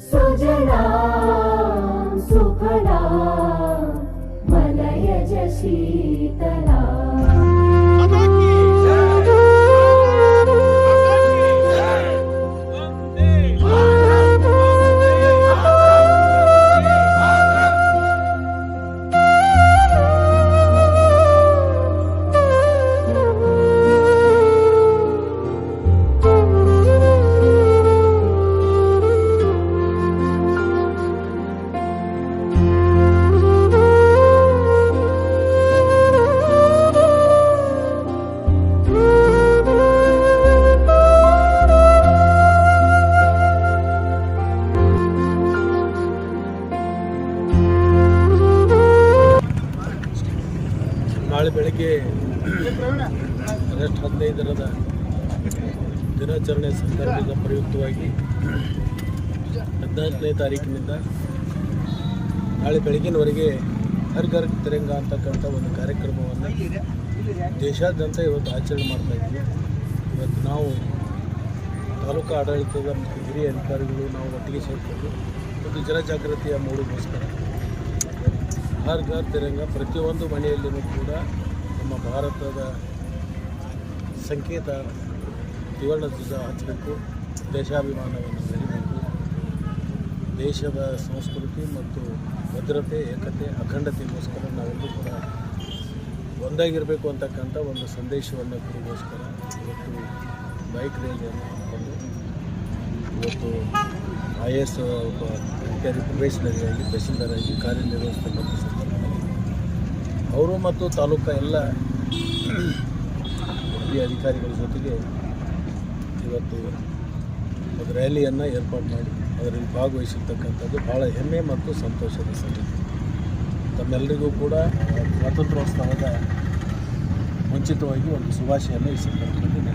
Sujana Suphala Malay Sheetla ನಾಳೆ ಬೆಳಗ್ಗೆ August ಹದಿನೈದರದ ದಿನಾಚರಣೆ ಸಂದರ್ಭದ ಪ್ರಯುಕ್ತವಾಗಿ ಹದಿನಾಲ್ಕನೇ ತಾರೀಕಿನಿಂದ ನಾಳೆ ಬೆಳಗಿನವರೆಗೆ ಹರ್ ಘರ್ ತಿರಂಗ ಅಂತಕ್ಕಂಥ ಒಂದು ಕಾರ್ಯಕ್ರಮವನ್ನು ದೇಶಾದ್ಯಂತ ಇವತ್ತು ಆಚರಣೆ ಮಾಡ್ತಾ ಇದ್ದೀವಿ. ಇವತ್ತು ನಾವು ತಾಲೂಕು ಆಡಳಿತದ ಹಿರಿಯ ಅಧಿಕಾರಿಗಳು ನಾವು ಒಟ್ಟಿಗೆ ಸೇರಿಕೊಂಡು ಒಂದು ಜನಜಾಗೃತಿಯ ಮೂಡಿಗೋಸ್ಕರ ಹರ್ ಘರ್ ತಿರಂಗ ಪ್ರತಿಯೊಂದು ಮನೆಯಲ್ಲಿಯೂ ಕೂಡ ನಮ್ಮ ಭಾರತದ ಸಂಕೇತ ತ್ರಿವರ್ಣ ಧ್ವಜ ಹಚ್ಚಬೇಕು. ದೇಶಾಭಿಮಾನವನ್ನು ಬೆಳಿಬೇಕು ದೇಶದ ಸಂಸ್ಕೃತಿ ಮತ್ತು ಭದ್ರತೆ, ಏಕತೆ ಅಖಂಡತೆಗೋಸ್ಕರ ನಾವೆಲ್ಲರೂ ಕೂಡ ಒಂದಾಗಿರಬೇಕು ಅಂತಕ್ಕಂಥ ಒಂದು ಸಂದೇಶವನ್ನು ಕೊಡೋಗೋಸ್ಕರ ಇವತ್ತು ಬೈಕ್ ರ್ಯಾಲಿಯನ್ನು ಹಾಕ್ಕೊಂಡು ಇವತ್ತು ಐ ಎ ಎಸ್ ಒಬ್ಬ ಅಧಿಕಾರಿ ಪ್ರೊಬೇಷನರಿಯಾಗಿ ತಹಸೀಲ್ದಾರಾಗಿ ಕಾರ್ಯನಿರ್ವಹಿಸ್ತಕ್ಕಂಥ ಅವರು ಮತ್ತು ತಾಲೂಕ ಎಲ್ಲ ಹಿರಿಯ ಅಧಿಕಾರಿಗಳ ಜೊತೆಗೆ ಇವತ್ತು ಒಂದು ರ್ಯಾಲಿಯನ್ನು ಏರ್ಪಾಡು ಮಾಡಿ, ಅದರಲ್ಲಿ ಭಾಗವಹಿಸಿರ್ತಕ್ಕಂಥದ್ದು ಭಾಳ ಹೆಮ್ಮೆ ಮತ್ತು ಸಂತೋಷದ ಸಂಗತಿ. ತಮ್ಮೆಲ್ಲರಿಗೂ ಕೂಡ ಸ್ವಾತಂತ್ರ್ಯೋತ್ಸವದ ಮುಂಚಿತವಾಗಿ ಒಂದು ಶುಭಾಶಯನ್ನು ಈ ಸಂದರ್ಭದಲ್ಲಿ